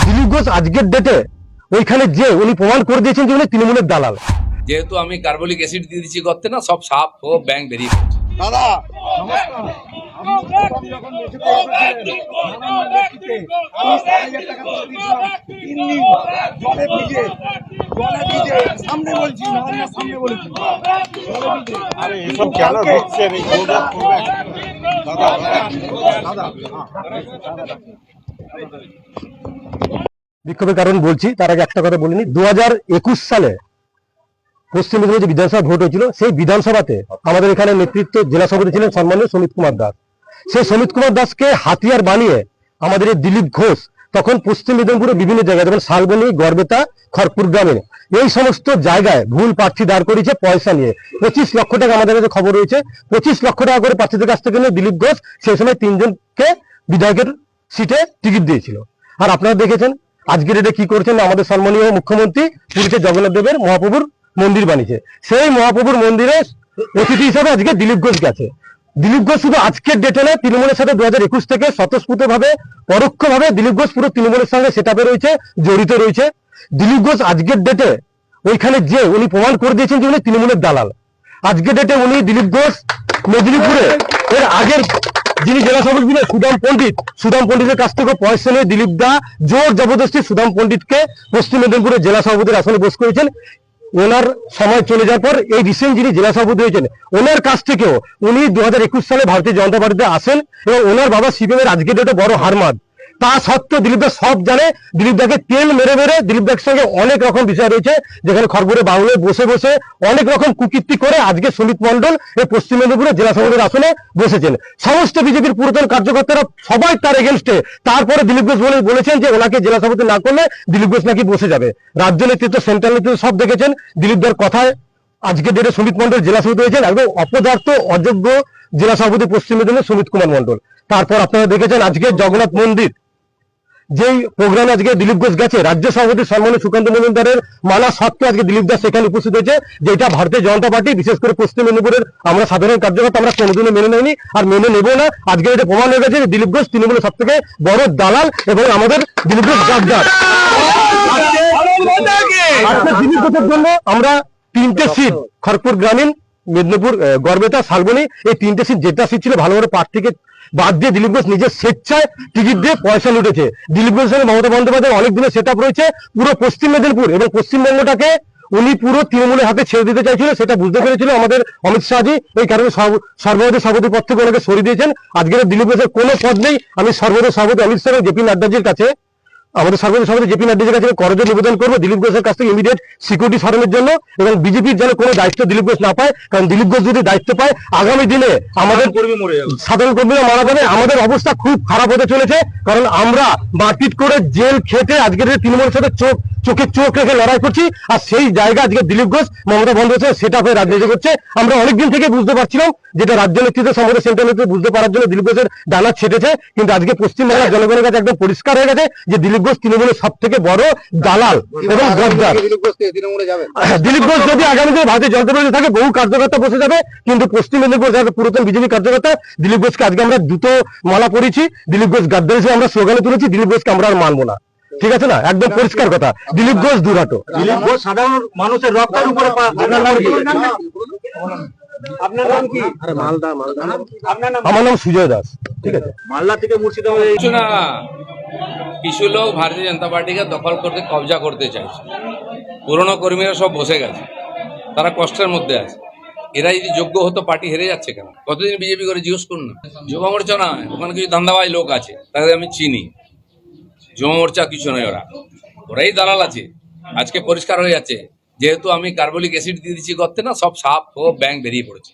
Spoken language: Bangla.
দিলীপ ঘোষ আজকের ডেটে ওইখানে যে উনি প্রমাণ করে দিয়েছেন যে উনি তৃণমূলের দালাল। যেহেতু আমি কার্বলিক অ্যাসিড দিয়ে দিচ্ছি গর্তে না সব সাপ ও ব্যাং বেরিয়ে দাদা আমি বিক্ষোভের কারণ বলছি, তার আগে একটা কথা বলিনি দু হাজার একুশ সালে পশ্চিম মেদিনীপুর যে বিধানসভা ভোট হয়েছিল, সেই বিধানসভাতে আমাদের এখানে নেতৃত্ব জেলা সভাপতি ছিলেন সম্মানীয় সমিত কুমার দাস। সেই সমিত কুমার দাসকে হাতিয়ার বানিয়ে আমাদের দিলীপ ঘোষ তখন পশ্চিম মেদিনীপুরের বিভিন্ন জায়গায়, যেমন শালবনী, গড়বেতা খড়পুর গ্রামে এই সমস্ত জায়গায় ভুল প্রার্থী দাঁড় করিয়েছে পয়সা নিয়ে। পঁচিশ লক্ষ টাকা আমাদের কাছে খবর রয়েছে। পঁচিশ লক্ষ টাকা করে প্রার্থীদের কাছ থেকে নিয়ে দিলীপ ঘোষ সেই সময় তিনজনকে বিধায়কের সিটে টিকিট দিয়েছিল। আর আপনারা দেখেছেন, আজকের এটা কি করছেন আমাদের সম্মানীয় মুখ্যমন্ত্রী, পুরীতে জগন্নাথ দেবের মহাপ্রভুর মন্দির বানিয়েছে। সেই মহাপ্রভুর মন্দিরে অতিথি হিসাবে আজকে দিলীপ ঘোষ গেছে। দিলীপ ঘোষ শুধু আজকের ডেটে নয় তৃণমূলের সাথে দু হাজার একুশ থেকে স্বতঃস্ফূর্ত ভাবে পরোক্ষ ভাবে দিলীপ ঘোষ পুরো তৃণমূলের সঙ্গে সেটাপে রয়েছে, জড়িত রয়েছে। দিলীপ ঘোষ আজকের ডেটে ওইখানে যে উনি প্রমাণ করে দিয়েছেন যে উনি তৃণমূলের দালাল। আজকের ডেটে উনি দিলীপ ঘোষ মেদিনীপুরে এর আগের যিনি জেলা সভাপতি ছিলেন, সুদাম পণ্ডিত, সুদাম পণ্ডিতের কাছ থেকে পয়সা নিয়ে দিলীপ দা জোর জবরদস্তি সুদাম পণ্ডিতকে পশ্চিম মেদিনীপুরের জেলা সভাপতির আসনে বস করেছেন। ওনার সময় চলে যাওয়ার পর এই রিসেন্ট যিনি জেলা সভাপতি হয়েছেন, ওনার কাছ থেকেও উনি দু হাজার একুশ সালে ভারতীয় জনতা পার্টিতে আসেন এবং ওনার বাবা সিপিএম এর আজকের ডেটে বড় হারমাদ তা সত্ত্বেও দিলীপ দা সব জানে। দিলীপ দাকে তেল মেরে মেরে দিলীপ দার সঙ্গে অনেক রকম বিষয় রয়েছে, যেখানে খড়গড়ে বাউলে বসে বসে অনেক রকম কুকীর্তি করে আজকে সুমিত মন্ডল এই পশ্চিম মেদিনীপুরে জেলা সভাপতির আসনে বসেছেন। সমস্ত বিজেপির পুরাতন কার্যকর্তারা সবাই তার এগেনস্টে তারপরে দিলীপ ঘোষ বলে বলেছেন যে ওনাকে জেলা সভাপতি না করলে দিলীপ ঘোষ নাকি বসে যাবে। রাজ্য নেতৃত্ব সেন্ট্রাল নেতৃত্ব সব দেখেছেন। দিলীপ দার কথায় আজকে ডেটে সুমিত মন্ডল জেলা সভাপতি হয়েছেন একদম অপদার্থ, অযোগ্য জেলা সভাপতি পশ্চিম মেদিনীপুর সুমিত কুমার মন্ডল তারপর আপনারা দেখেছেন আজকে জগন্নাথ মন্দির। যেই প্রোগ্রামে আজকে দিলীপ ঘোষ গেছে রাজ্য সভাপতি সম্মানীয় সুকান্ত মজুমদারের মালা সত্ত্বেও আজকে দিলীপ দাস সেখানে উপস্থিত হয়েছে যেটা ভারতীয় জনতা পার্টি বিশেষ করে পশ্চিম মেদিনীপুরের আমরা সাধারণ কার্যকর্তা আমরা কোনোদিনও মেনে নেইনি আর মেনে নেব না। আজকে এটা প্রমাণ হয়ে গেছে যে দিলীপ ঘোষ তৃণমূলের সব থেকে বড় দালাল এবং আমাদের দিলীপ ঘোষ গাদ্দার আজকে দিলীপ ঘোষের জন্য আমরা তিনটে সিট খড়গপুর গ্রামীণ মেদিনীপুর গড়বেতা, শালবনী, এই তিনটে সিট যেটা সিট ছিল ভালো ভালো প্রার্থীকে বাদ দিয়ে দিলীপ ঘোষ নিজের স্বেচ্ছায় টিকিট দিয়ে পয়সা লুটেছে। দিলীপ ঘোষের সঙ্গে মমতা বন্দ্যোপাধ্যায় অনেক দিনের সেট রয়েছে পুরো পশ্চিম মেদিনীপুর এবং পশ্চিমবঙ্গটাকে উনি পুরো তৃণমূলের হাতে ছেড়ে দিতে চাইছিল, সেটা বুঝতে পেরেছিল আমাদের অমিত শাহজি এই কারণে সর্ব- সর্বভারতীয় সভাপতি পদ থেকে ওনাকে সরিয়ে দিয়েছেন। আজকের দিলীপ ঘোষের কোনো পদ নেই। আমি সর্বভারতীয় সভাপতি অমিত শাহ জেপি নাড্ডাজির কাছে আমাদের সর্বদা সভাপতি জেপি নাড্ডির কাছে করজ নিবেদন করব। দিলীপ ঘোষের কাছ থেকে ইমিডিয়েট সিকিউরিটি সরানোর জন্য এবং বিজেপির যেন কোনো দায়িত্ব দিলীপ ঘোষ না পায় কারণ দিলীপ ঘোষ যদি দায়িত্ব পায় আগামী দিনে আমাদের সাধারণ কর্মীরা মারা যাবে। আমাদের অবস্থা খুব খারাপ হতে চলেছে কারণ আমরা মারপিট করে জেল খেতে আজকের তৃণমূলের সাথে চোখ চোখে চোখ রেখে লড়াই করছি আর সেই জায়গা আজকে দিলীপ ঘোষ মমতা বন্দ্যোপাধ্যায় সেটা হয়ে রাজনীতি করছে। আমরা অনেকদিন থেকে বুঝতে পারছিলাম যেটা রাজ্য নেতৃত্ব সমাজের সেন্ট্রাল নেতৃত্ব বুঝতে পারার জন্য দিলীপ ঘোষের ডানা ছেটেছে কিন্তু আজকে পশ্চিমবাংলার জনগণের কাছে একদম পরিষ্কার হয়ে গেছে যে দিলীপ ঘোষ তৃণমূলের সব থেকে বড় দালাল এবং গদ্দার দিলীপ ঘোষ থেকে তৃণমূলে যাবেন দিলীপ ঘোষ যদি আগামী দিনে ভারতীয় জনতা পার্টি থাকে বহু কার্যকর্তা বসে যাবে কিন্তু পশ্চিম মেদিনীপুর যারা পুরাতন বিজেপি কার্যকর্তা দিলীপ ঘোষকে আজকে আমরা দুটো মালা পড়েছি দিলীপ ঘোষ গাদ্দার হিসেবে আমরা স্লোগানে তুলেছি দিলীপ ঘোষকে আমরা আর মানবো না। ঠিক আছে না? একদম পরিষ্কার কথা। দিলীপ ঘোষ দুরাটো। দিলীপ ঘোষ সাধারণ মানুষের রক্তের উপরে আপনার নাম কি? আপনার নাম কি? আরে মালদা মালদা। আপনার নাম আমার নাম সুজয় দাস। ঠিক আছে? মালদা থেকে মুর্শিদাবাদ কিছু না কিছু লোক ভারতীয় জনতা পার্টিকে দখল করতে কবজা করতে চাইছে। পুরনো কর্মীরা সব বসে গেছে। তারা কষ্টের মধ্যে আছে। এরা যদি যোগ্য হতো পার্টি হেরে যাচ্ছে কেন? কতদিন বিজেপি করে জিজ্ঞেস করুন না। যুব মোর্চা নয় ওখানে কিছু ধান্দাবাজ লোক আছে তাদের আমি চিনি। যুব মোর্চা কিছু নয় ওরা। ওরাই দালাল আছে। আজকে পরিষ্কার হয়ে যাচ্ছে। যেহেতু আমি কার্বলিক অ্যাসিড দিয়ে দিচ্ছি করতে না, সব সাপ ও ব্যাং বেরিয়ে পড়েছে।